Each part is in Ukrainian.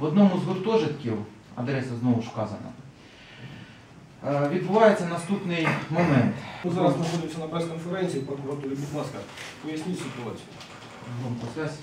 В одному з гуртожитків, адреса знову ж вказана, е, відбувається наступний момент. Ми зараз знаходимося на прес-конференції прокуратурі. Будь ласка, поясніть ситуацію. Громко связь.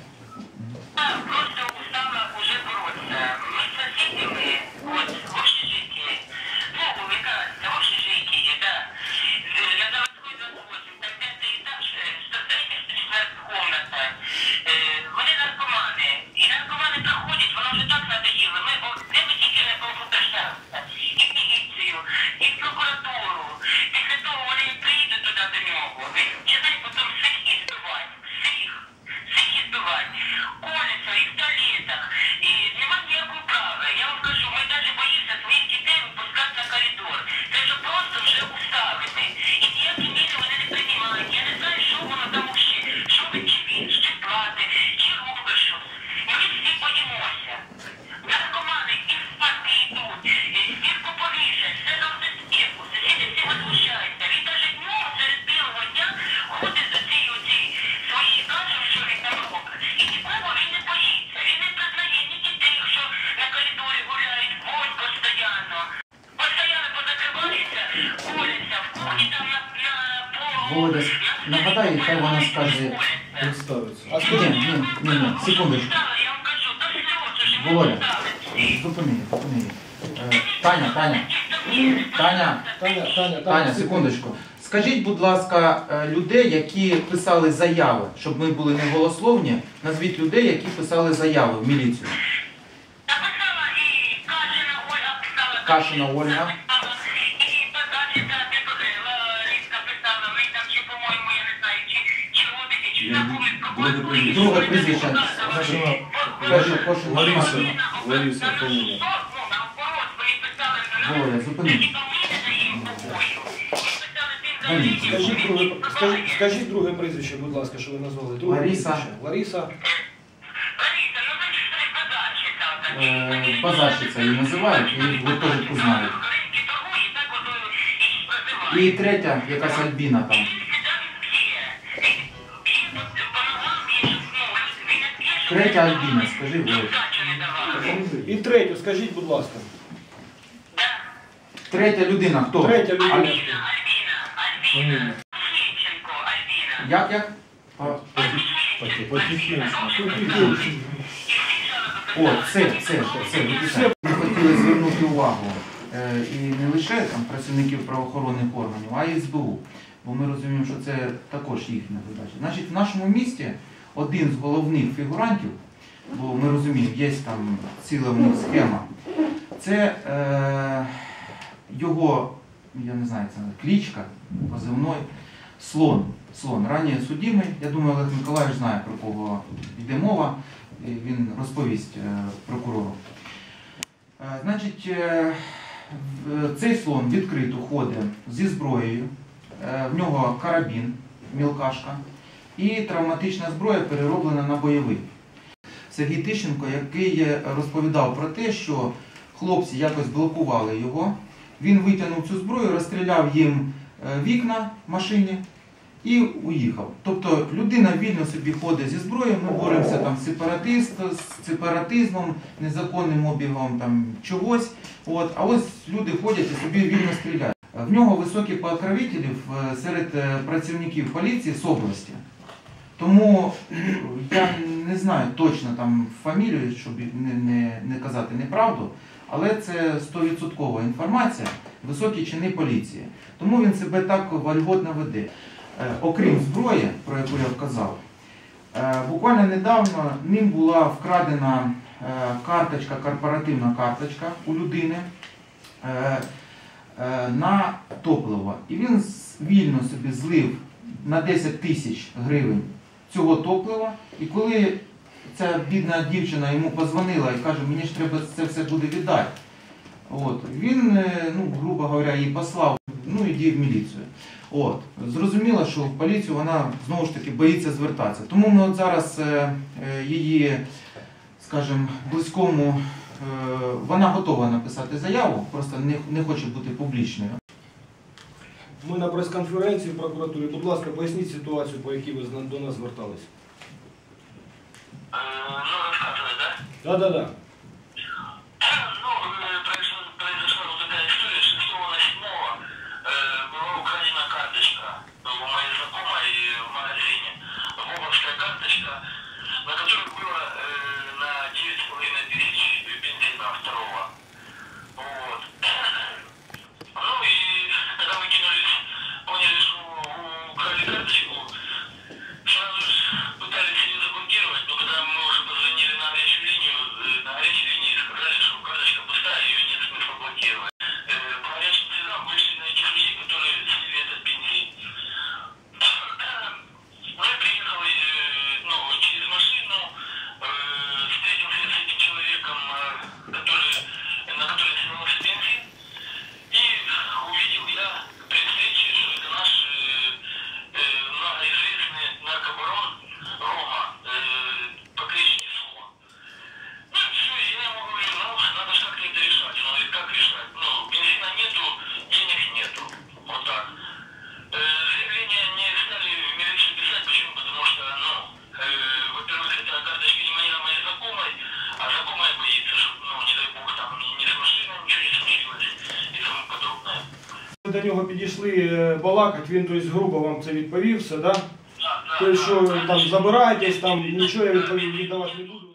Володя, нагадай, хай вона скаже. Представиться. А Ні, скажіть, ні, ні, ні, секундочку. Я вам кажу, до сльоз Володя, зупини, зупини. Е, Таня, Таня, Таня, Таня, Таня, Таня, секундочку. Скажіть, будь ласка, е, людей, які писали заяви, щоб ми були не голословні, назвіть людей, які писали заяви в міліцію. Написала і Кашина Ольга писала. Кашина Ольга. Знакомі прокуратурі. Друге прізвище. Перше. Лариса. Лариса, фамілія. Володя, зупини. Скажіть друге, скажіть, скажіть друге прізвище, будь ласка, що ви назвали. Друге Лариса. прізвище. Лариса. Лариса, ну. Е, Позарщиця її називають, і в гуртожитку знають. І третя, якась Альбіна там. Третя Альбіна, скажи, Володь. І третю, скажіть, будь ласка. Третя людина, хто? Третя людина. Альбіна, Альбіна. Альбіна. Як, як? О, це, це, це, виписати. Ми хотіли звернути увагу е, і не лише там працівників правоохоронних органів, а й СБУ. Бо ми розуміємо, що це також їхня задача. Значить, в нашому місті один з головних фігурантів, бо ми розуміємо, є там ціла схема, це е, його, я не знаю, це клічка позивной слон. Слон. Раніше судимий. Я думаю, Олег Миколаївич знає, про кого йде мова. Він розповість е, прокурору. Е, Значить, е, цей слон відкрито ходить зі зброєю. В нього карабін, мілкашка, і травматична зброя перероблена на бойовий. Сергій Тищенко, який розповідав про те, що хлопці якось блокували його. Він витягнув цю зброю, розстріляв їм е, вікна в машині і уїхав. Тобто людина вільно собі ходить зі зброєю, ми боремося там з сепаратист, з сепаратизмом, незаконним обігом там чогось. От, а ось люди ходять і собі вільно стріляють. В нього високі покровителів е, серед е, працівників поліції з області. Тому я не знаю точно там фамілію, щоб не, не, не казати неправду, але це 100% інформація, високі чини поліції. Тому він себе так вольготно веде. Е, Окрім зброї, про яку я вказав, е, буквально недавно ним була вкрадена е, карточка, корпоративна карточка у людини на топливо. І він вільно собі злив на 10 тисяч гривень цього топлива. І коли ця бідна дівчина йому позвонила і каже, мені ж треба це все буде віддати. От. Він, е, ну, грубо говоря, її послав, ну іди в міліцію. От. Зрозуміло, що в поліцію вона знову ж таки боїться звертатися. Тому ми от зараз е, е, її, скажімо, близькому, вона готова написати заяву, просто не, не хоче бути публічною. Ми на прес-конференції в прокуратурі. Будь ласка, поясніть ситуацію, по якій ви до нас звертались. Ну, розказує, так? Так, так, так. До нього підійшли е, балакать, він тобто, грубо вам це відповів, все, да? Тобто, що там забираєтесь, там нічого я відповів віддавати не буду.